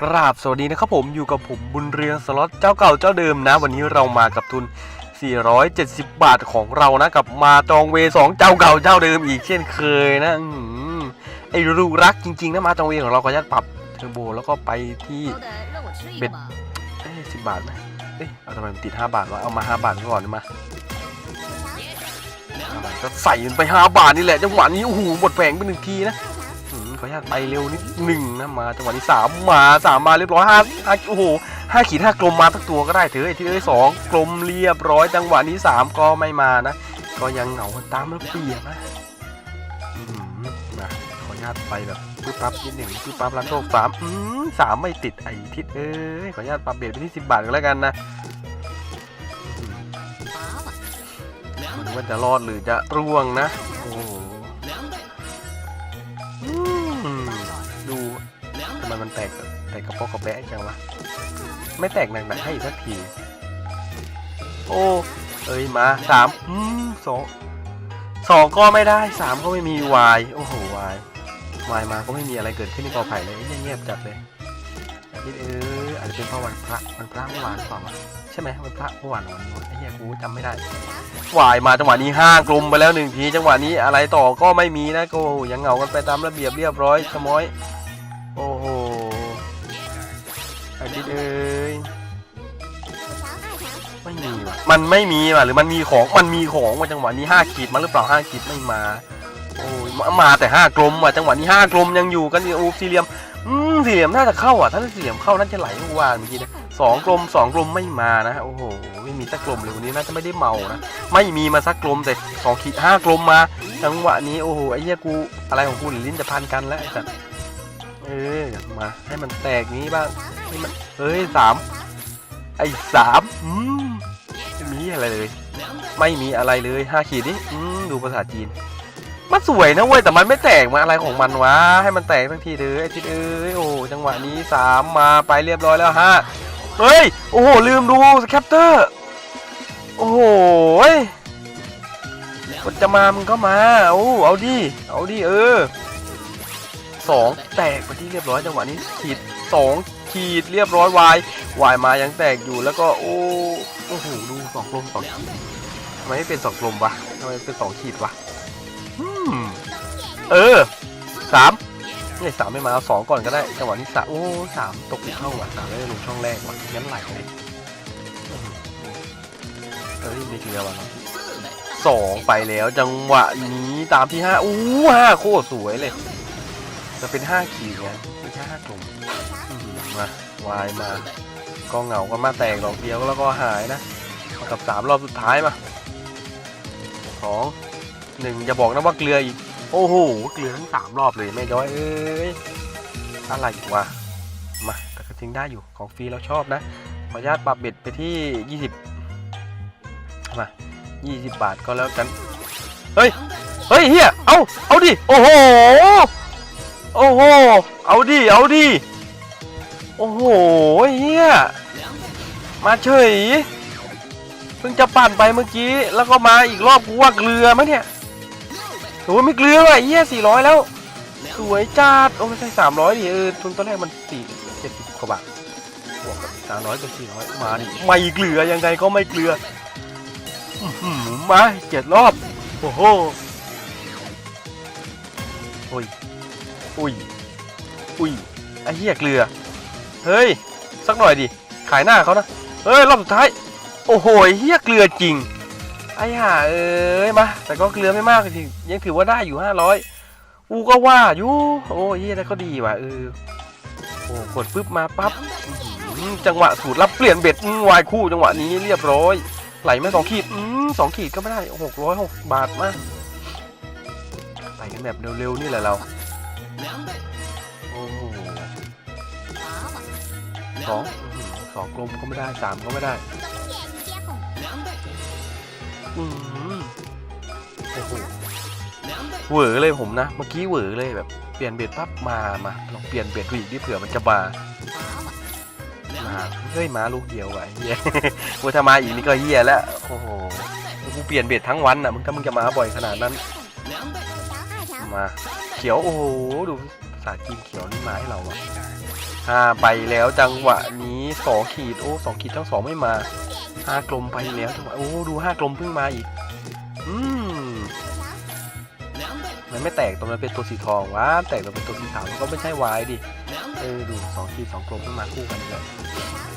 กราบสวัสดีนะครับผมอยู่กับผมบุญเรืองสล็อตเจ้าเก่าเจ้าเดิมนะ วันนี้เรามากับทุน 470 บาทของเรานะกับมาจองเวสองเจ้าเก่าเจ้าเดิมอีกเช่นเคยนะอไอรูรักจริงๆนะมาจองเวของเราก็ยัดปรับเทอร์โบแล้วก็ไปที่เบ็ดเอ้สิบาทไหมเอ้ยเอาทำไมมันติด 5 บาทวะเอามา 5 บาทก่อนมาก็ใส่ไป 5 บาทนี่แหละจังหวะนี้โอ้โหหมดแผงไปหนึ่งทีนะ ขออนุญาตไปเร็วนิดหนึ่งนะมาจังหวะนี้สามมาสามมาเรียบร้อยห้าห้าโอ้โหห้าขีดห้ากลมมาทั้งตัวก็ได้เถอะไอ้ที่เอ้ยสองกลมเรียบร้อยจังหวะนี้สามก็ไม่มานะ ก็ยังเหงากันตามแล้วเปียกนะอืมนะขออนุญาตไปแบบปึ๊บปั๊บนิดหนึ่งปึ๊บปั๊บรับโชคสามอืมสามไม่ติดไอ้ทิศเอ้ยขออนุญาตปรับเบรดไปที่สิบบาทก็แล้วกันนะอืม麻烦。มันว่าจะรอดหรือจะร่วงนะ มันแตกแตกกระเพาะกระแบะจังวะไม่แตกหนักๆให้อีกสักที โอ้เอ้ยมาสามอืมสองสองก็ไม่ได้สามก็ไม่มีวายโอ้โหวายวายมาก็ไม่มีอะไรเกิดขึ้นในกอไผ่เลยเงียบจัดเลยอาทิตย์เอออาจจะเป็นเพราะวันพระวันพระเมื่อวานหรือเปล่าวะใช่ไหมวันพระเมื่อวานวันนี้ไอ้เหี้ยกูจำไม่ได้วายมาจังหวะนี้ห้ากลุ่มไปแล้วหนึ่งทีจังหวะนี้อะไรต่อก็ไม่มีนะก็ยังเหงากันไปตามระเบียบเรียบร้อยขโมยโอ้โห เอ้ยไม่มีว่ะมันไม่มีว่ะหรือมันมีของมันมีของว่ะจังหวะนี้ห้าขีดมาหรือเปล่าห้าขีดไม่มาโอ้ยมามาแต่ห้ากลมว่ะจังหวะนี้ห้ากลมยังอยู่กันอยู่โอ้สี่เหลี่ยมอืมสี่เหลี่ยมน่าจะเข้าอะถ้าสี่เหลี่ยมเข้าน่าจะไหลเมื่อวานเมื่อกี้นะสองกลมสองกลมไม่มานะโอ้โหไม่มีสักกลมเลยวันนี้น่าจะไม่ได้เมานะไม่มีมาสักกลมแต่สองขีดห้ากลมมา จังหวะนี้โอ้โหไอ้เหี้ยกูอะไรของกูหรือลิ้นจะพันกันแล้วไอ้สัสเออมาให้มันแตกนี้บ้างให้มัน เฮ้ยสามไอ้สามอืมไม่มีอะไรเลย ไม่มีอะไรเลยห้าขีดนี่อืมดูภาษาจีน มันสวยนะเว้ยแต่มันไม่แตกมาอะไรของมันวะ ให้มันแตกทั้งทีเด้อไอ้ทิศเอ้ยโอ้จังหวะนี้สามมาไปเรียบร้อยแล้วฮะเฮ้ยโอ้โหลืมดูสแคปเตอร์โอ้โหยมันจะมามึงก็มาเอาเอาดิเอาดิเออ สองแตกไปที่เรียบร้อยจังหวะนี้ขีดสองขีดเรียบร้อยวายวายมายังแตกอยู่แล้วก็โอ้โอ้โหดูสองกลมสองขีดทำไมไม่เป็นสองกลมวะทำไมเป็นสองขีดวะเออสามเนี่ยสามไม่มาเอาสองก่อนก็ได้จังหวะนี้สามโอ้สามตกอีกเข้าว่ะสามไม่ได้ลงช่องแรกว่ะงั้นไหลเลยเอ้ยไม่เกลือว่ะเนาะสองไปแล้วจังหวะนี้ตามที่ห้าอู้ห้าโคตรสวยเลย จะเป็นห้าขีดไงไม่ใช่ห้ากลมอืมมาวายมา ก็เหงาก็มาแตกดอกเดียวแล้วก็หายนะมากับสามรอบสุดท้ายมาสองหนึ่งอย่าบอกนะว่าเกลืออีก โอ้โห เกลือทั้งสามรอบเลยแม่ย้อยเอ้ยอะไรอีกวะมาแต่ก็จริงได้อยู่ของฟรีเราชอบนะขออนุญาตปรับเบ็ดไปที่ 20 มา 20 บาทก็แล้วกัน เฮ้ย เฮ้ยเฮียเอาเอาดิ โอ้โห โอ้โห เอาดิ เอาดิ โอ้โหเฮียมาเฉย เพิ่งจะปั่นไปเมื่อกี้ แล้วก็มาอีกรอบกูว่าเกลือมั้งเนี่ยโอ้ยไม่เกลือว่ะเหี้ยสี่ร้อยแล้ว สวยจัด โอ้ไม่ใช่สามร้อยดิเออทุนตอนแรกมันสี่เจ็ดสิบกว่าบาทบวกกับสามร้อยกับสี่ร้อยมาดิไม่เกลือยังไงก็ไม่เกลือหมูมาเจ็ดรอบ โอ้โหโอ้ย อุ้ย อุ้ย ไอ้เหี้ยเกลือ เฮ้ย สักหน่อยดิ ขายหน้าเขานะ เฮ้ย รอบสุดท้าย โอ้โหเฮียเกลือจริง ไอ้ห่าเอ้ย มา แต่ก็เกลือไม่มากจริงยังถือว่าได้อยู่ห้าร้อยอูก็ว่าอยู่ โอ้เฮียแต่ก็ดีว่ะเออ โอ้กดปุ๊บมาปั๊บ จังหวะสูตรรับเปลี่ยนเบ็ดวายคู่จังหวะนี้เรียบร้อย ไหลไม่สองขีดอสองขีดก็ไม่ได้หกร้อยหกบาทมาไปกันแบบเร็วๆนี่แหละเรา โอ้โหสองอื้อหือสองกลมก็ไม่ได้สามก็ไม่ได้อืมโอ้โหเหวอเลยผมนะ เมื่อกี้เหวอเลยแบบเปลี่ยนเบ็ดปั๊บมามาลองเปลี่ยนเบ็ดดูอีกดิเผื่อมันจะมามาเฮ้ยมาลูกเดียวว่ะเฮียว่าถ้ามาอีกนี่ก็เฮียแล้วโอ้โหกูเปลี่ยนเบ็ดทั้งวันอะมึงถ้ามึงจะมาบ่อยขนาดนั้นมา เขียว โอ้โห ดูสาจีมเขียวนี่มาให้เราอะห้าไปแล้วจังหวะนี้สองขีด โอ้สองขีดทั้งสองไม่มาห้ากลมไปแล้วจังหวะโอ้ดูห้ากลมเพิ่งมาอีก อืมมันไม่แตกตรงนั้นเป็นตัวสีทองว้าแตกตรงเป็นตัวสีขาวมันก็ไม่ใช่วายดิ เออดูสองขีดสองกลมเพิ่งมาคู่กันเลย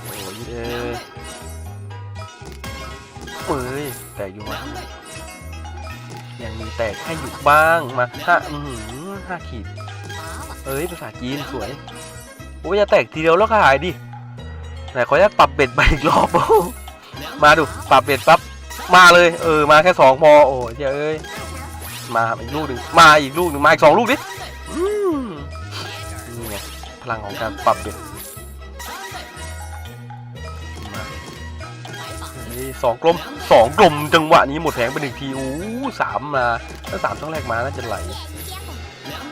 โอ้ยเออเอ้ยแต่อยู่ไหยังมีแตกให้อยู่บ้างมาฮะอืม ห้าขีด เอ้ยภาษาจีนสวย โอ้ยจะแตกทีเดียวแล้วก็หายดิไหนขอจะปรับเบ็ดมาอีกรอบมาดูปรับเบ็ดปั๊บมาเลย เออมาแค่สองพอโอ้ยเอ้ยมาอีกลูกหนึ่งมาอีกลูกหนึ่งมาอีกสองลูกดินี่ไงพลังของการปรับเบ็ดสองกลมสองกลมจังหวะนี้หมดแผงไปหนึ่งทีอู้สามมาถ้าสามต้องแรกมาน่าจะไหล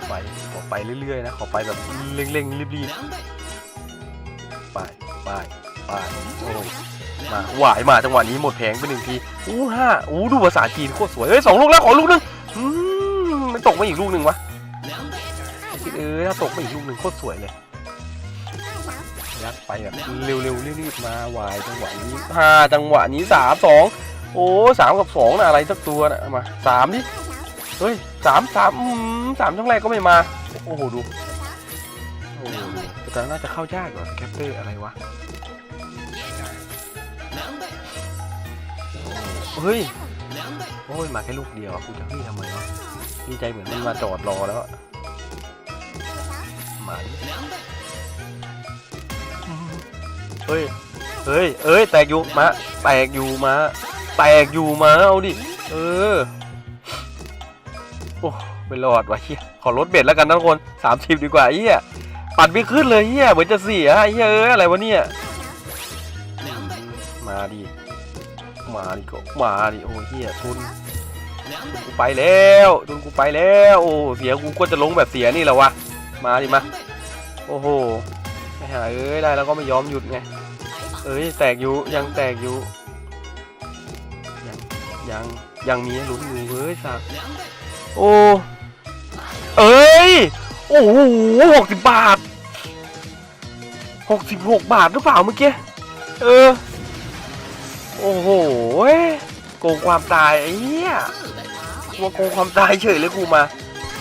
ไปขอไปเรื่อยๆนะขอไปแบบเร่งๆรีบๆไปไปไปโอ้มาหวายมาจังหวะนี้หมดแผงไปหนึ่งทีอู้ห้าอู้ดูภาษาจีนโคตรสวยเฮ้ยสองลูกแล้วขอลูกหนึงอืมไม่ตกมาอีกลูกหนึ่งวะ，เออถ้าตกมาอีกลูกหนึ่งโคตรสวยเลยยัดไปแบบเร็วๆรีบๆมาหวายจังหวะนี้ห้าจังหวะนี้สามสองโอ้สามกับสองนะอะไรสักตัวนะมาสามดิ เฮ้ยสามสามอืมสามช่องแรกก็ไม่มา โอ้โหดูโอ้โหแต่น่าจะเข้ายากกว่าแคปเตอร์อะไรวะเฮ้ยโอ้ยมาแค่ลูกเดียวกูจะพี่ทำไมวะดีใจเหมือนมันมาจอดรอแล้วมาเฮ้ยเฮ้ยเอ้ยแตกอยู่มาแตกอยู่มาแตกอยู่มาเอาดิเออ โอ้ไม่รอดวะเฮียขอลดเบ็ดแล้วกันทุกคนสามสิบดีกว่าเฮียปัดไม่ขึ้นเลยเฮียเหมือนจะเสียเฮียเอ้อะไรวะเนี่ยมาดิมาดิก็มาดิโอ้เฮียทุนกูไปแล้วทุนกูไปแล้วโอ้เสียกูก็จะลงแบบเสียนี่แหละวะมาดิมาโอ้โหไม่หาเอ้ยได้แล้วก็ไม่ยอมหยุดไงเอ้ยแตกอยู่ยังแตกอยู่ยังยังยังมีลุ้นอยู่เว้ยสัก โอ้เอ้ย โอ้โหหกสิบบาทหกสิบหกบาทหรือเปล่าเมื่อกี้ เออ โอ้โหโกงความตายไอ้เหี้ย四倍，กูมาโกงความตายเฉยเลยกูมา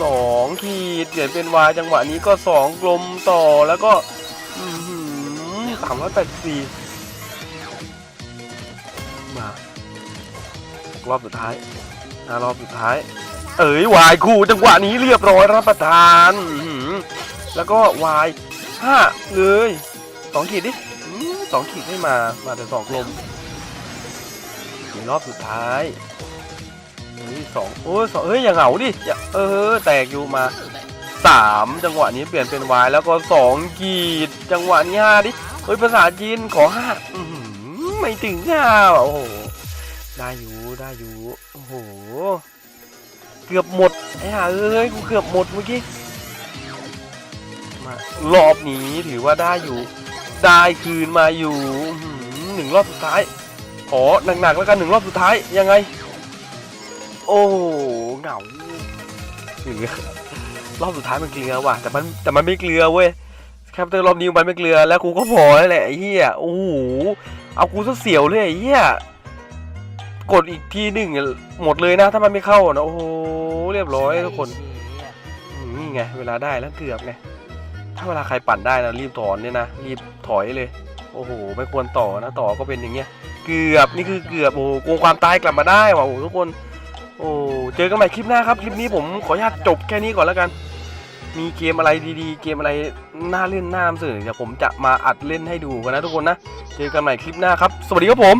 สองขีดเปลี่ยนเป็นวายจังหวะนี้ก็สองกลมต่อแล้วก็สามร้อยแปดสี่มารอบสุดท้ายอ่ารอบสุดท้าย เอ๋ยวายคู่จังหวะนี้เรียบร้อยรับประทานแล้วก็วายห้าเลยสองขีดดิสองขีดไม่มามาแต่สองลมในรอบสุดท้ายนี่สองโอ้ยสองเฮ้ยอย่าเหงาดิเออแตกอยู่มาสามจังหวะนี้เปลี่ยนเป็นวายแล้วก็สองขีด จังหวะนี้ห้าดิเฮ้ยภาษาจีนขอห้าไม่ถึงห้าโอ้โหได้อยู่ได้อยู่โอ้โห เกือบหมดไอ้ห่าเอ้ยกูเกือบหมดเมื่อกี้มารอบนี้ถือว่าได้อยู่ ได้คืนมาอยู่หนึ่งรอบสุดท้ายขอหนักๆแล้วกันหนึ่งรอบสุดท้ายยังไง โอ้เหงาเกลือรอบสุดท้ายมันเกลือว่ะแต่มันแต่มันไม่เกลือเว้ยแคปเตอร์รอบนี้มันไม่เกลือแล้วกูก็พอแล้วแหละไอ้เหี้ยโอ้โหเอากูซะเสียวเลยไอ้เหี้ย กดอีกทีหนึ่งหมดเลยนะ ถ้ามันไม่เข้านะ โอ้โห เรียบร้อยทุกคนอืมนี่ไง เวลาได้แล้วเกือบไง ถ้าเวลาใครปั่นได้นะรีบถอนเนี่ยนะ รีบถอยเลย โอ้โห ไม่ควรต่อนะ ต่อก็เป็นอย่างเงี้ย เกือบ นี่คือเกือบ โอ้โหโกงความตายกลับมาได้ว่ะโอ้โหทุกคน โอ้เจอกันใหม่คลิปหน้าครับ คลิปนี้ผมขออนุญาตจบแค่นี้ก่อนแล้วกัน มีเกมอะไรดีๆ เกมอะไรน่าเล่นน่านำเสนอเดี๋ยวผมจะมาอัดเล่นให้ดูกันนะทุกคนนะ เจอกันใหม่คลิปหน้าครับ สวัสดีครับผม